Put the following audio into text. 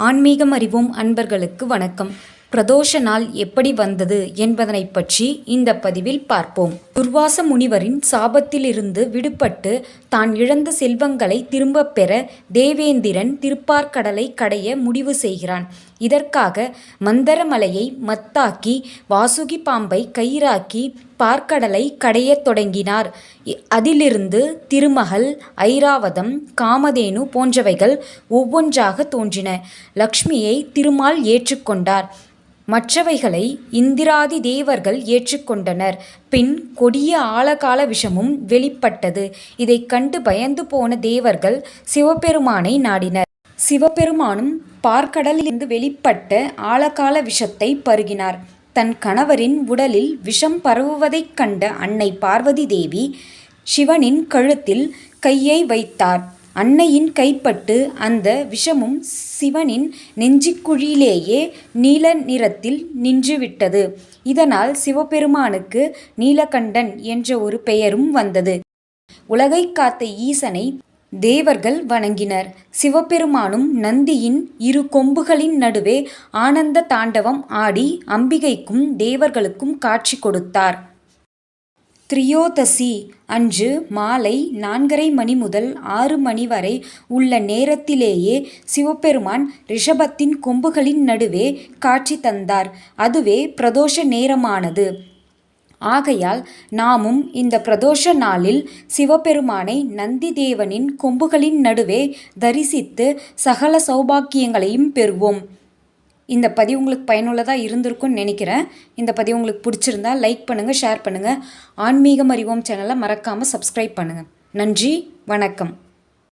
ஆன்மீகம் அறிவோம் அன்பர்களுக்கு வணக்கம். பிரதோஷ நாள் எப்படி வந்தது என்பதனை பற்றி இந்த பதிவில் பார்ப்போம். துர்வாச முனிவரின் சாபத்திலிருந்து விடுபட்டு தான் இழந்த செல்வங்களை திரும்பப் பெற தேவேந்திரன் திருப்பார்கடலை கடைய முடிவு செய்கிறான். இதற்காக மந்தரமலையை மத்தாக்கி வாசுகி பாம்பை கயிறாக்கி பார்க்கடலை கடையத் தொடங்கினார். அதிலிருந்து திருமகள் ஐராவதம் காமதேனு போன்றவைகள் ஒவ்வொன்றாக தோன்றின. லக்ஷ்மியை திருமால் ஏற்றுக்கொண்டார் மற்றவைகளை இந்திராதி தேவர்கள் ஏற்றுக்கொண்டனர் பின் கொடிய ஆழகால விஷமும் வெளிப்பட்டது. இதைக் கண்டு பயந்து போன தேவர்கள் சிவபெருமானை நாடினர். சிவபெருமானும் பார்க்கடலிலிருந்து வெளிப்பட்ட ஆழகால விஷத்தை பருகினார். தன் கணவரின் உடலில் விஷம் பரவுவதைக் கண்ட அன்னை பார்வதி தேவி சிவனின் கழுத்தில் கையை வைத்தார். அன்னையின் கைப்பட்டு அந்த விஷமும் சிவனின் நெஞ்சிக்குழியிலேயே நீல நிறத்தில் நின்றுவிட்டது. இதனால் சிவபெருமானுக்கு நீலகண்டன் என்ற ஒரு பெயரும் வந்தது. உலகைக் காத்த ஈசனை தேவர்கள் வணங்கினர். சிவபெருமானும் நந்தியின் இரு கொம்புகளின் நடுவே ஆனந்த தாண்டவம் ஆடி அம்பிகைக்கும் தேவர்களுக்கும் காட்சி கொடுத்தார். திரியோதசி அன்று மாலை நான்கரை மணி முதல் ஆறு மணி வரை உள்ள நேரத்திலேயே சிவபெருமான் ரிஷபத்தின் கொம்புகளின் நடுவே காட்சி தந்தார். அதுவே பிரதோஷ நேரமானது. ஆகையால் நாமும் இந்த பிரதோஷ நாளில் சிவபெருமானை நந்தி தேவனின் கொம்புகளின் நடுவே தரிசித்து சகல சௌபாக்கியங்களையும் பெறுவோம். இந்த பதிவு உங்களுக்கு பயனுள்ளதாக இருந்திருக்கும்னு நினைக்கிறேன். இந்த பதிவு உங்களுக்கு பிடிச்சிருந்தா லைக் பண்ணுங்கள் ஷேர் பண்ணுங்கள் ஆன்மீகம் அறிவோம் சேனலை மறக்காமல் சப்ஸ்கிரைப் பண்ணுங்கள் நன்றி வணக்கம்.